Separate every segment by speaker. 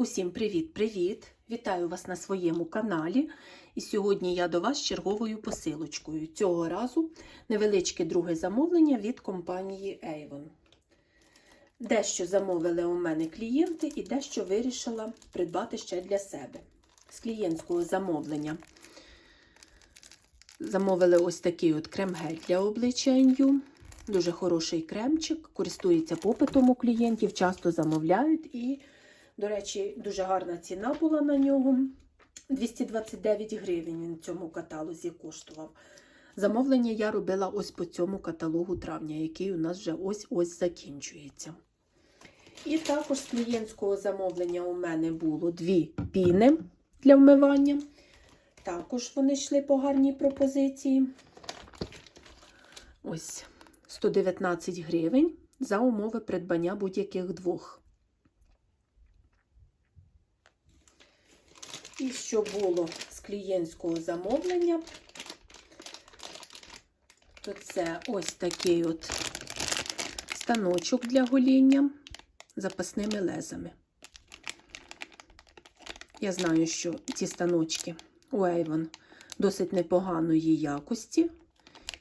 Speaker 1: Усім привіт-привіт! Вітаю вас на своєму каналі. І сьогодні я до вас з черговою посилочкою. Цього разу невеличке друге замовлення від компанії Avon. Дещо замовили у мене клієнти і дещо вирішила придбати ще для себе. З клієнтського замовлення замовили ось такий от крем-гель для обличчя NU. Дуже хороший кремчик, користується попитом у клієнтів, часто замовляють і до речі, дуже гарна ціна була на нього. 229 гривень він в цьому каталозі коштував. Замовлення я робила ось по цьому каталогу травня, який у нас вже ось-ось закінчується. І також з клієнтського замовлення у мене було дві піни для вмивання. Також вони йшли по гарній пропозиції. Ось 119 гривень за умови придбання будь-яких двох. І що було з клієнтського замовлення, то це ось такий от станочок для гоління запасними лезами. Я знаю, що ці станочки у Avon досить непоганої якості,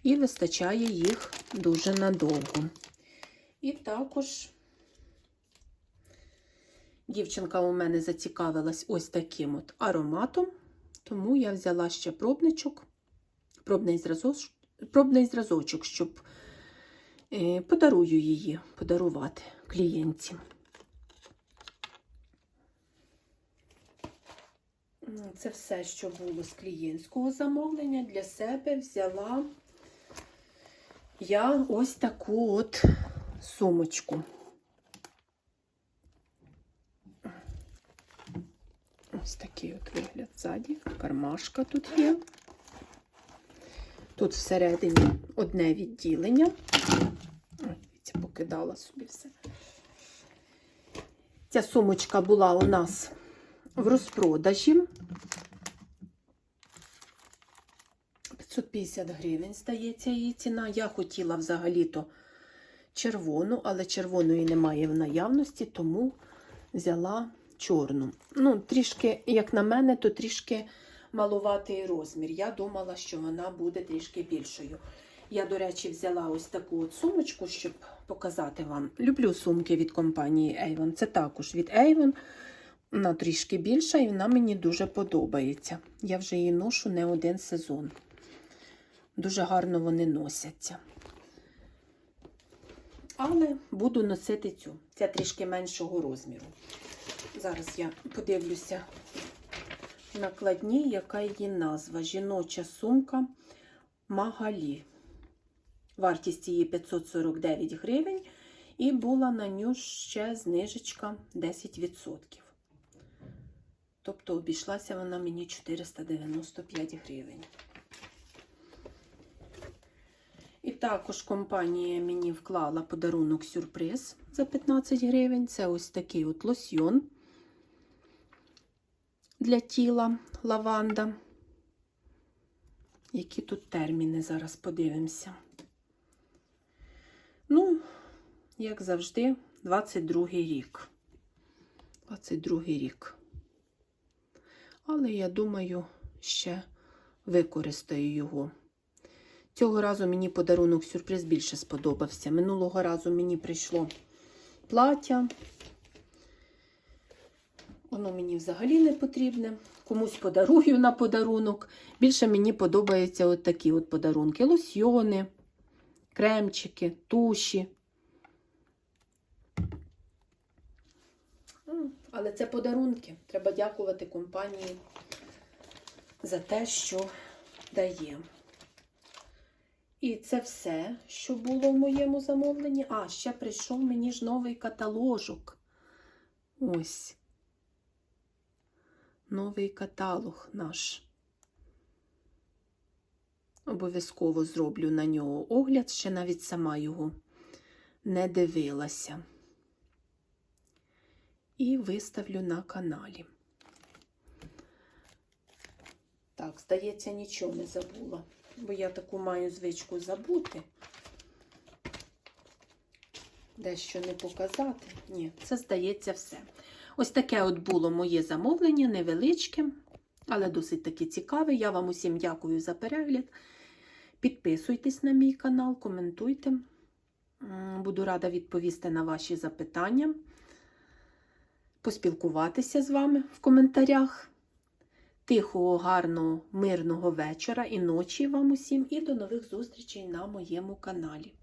Speaker 1: і вистачає їх дуже надовго. І також Дівчинка у мене зацікавилась ось таким от ароматом, тому я взяла ще пробничок, пробний зразочок, пробний зразочок щоб е, подарую її, подарувати клієнтці. Це все, що було з клієнтського замовлення. Для себе взяла я ось таку от сумочку. Ось такий от вигляд ззаді. Кармашка тут є. Тут всередині одне відділення. Ой, це покидала собі все. Ця сумочка була у нас в розпродажі. 550 гривень, здається, її ціна. Я хотіла взагалі-то червону, але червоної немає в наявності, тому взяла чорну. Ну, трішки, як на мене, то трішки малуватий розмір. Я думала, що вона буде трішки більшою. Я, до речі, взяла ось таку от сумочку, щоб показати вам. Люблю сумки від компанії Avon. Це також від Avon. Вона трішки більша і вона мені дуже подобається. Я вже її ношу не один сезон. Дуже гарно вони носяться. Але буду носити цю. Це трішки меншого розміру. Зараз я подивлюся накладні, яка її назва. Жіноча сумка Магалі. Вартість її 549 гривень. І була на ню ще знижечка 10%. Тобто обійшлася вона мені 495 гривень. І також компанія мені вклала подарунок сюрприз за 15 гривень. Це ось такий от лосьйон для тіла лаванда. Які тут терміни, зараз подивимося. Ну, як завжди, 22 рік. 22 рік. Але я думаю, ще використаю його. Цього разу мені подарунок сюрприз більше сподобався. Минулого разу мені прийшло плаття. Воно мені взагалі не потрібне. Комусь подарую на подарунок. Більше мені подобаються от такі от подарунки: лосьйони, кремчики, туші. Але це подарунки. Треба дякувати компанії за те, що дає. І це все, що було в моєму замовленні. А, ще прийшов мені ж новий каталожок. Ось. Новий каталог наш. Обов'язково зроблю на нього огляд, ще навіть сама його не дивилася. І виставлю на каналі. Так, здається, нічого не забула бо я таку маю звичку забути. Дещо не показати. Ні, це здається все. Ось таке от було моє замовлення, невеличке, але досить таки цікаве. Я вам усім дякую за перегляд. Підписуйтесь на мій канал, коментуйте. Буду рада відповісти на ваші запитання, поспілкуватися з вами в коментарях. Тихого, гарного, мирного вечора і ночі вам усім, і до нових зустрічей на моєму каналі.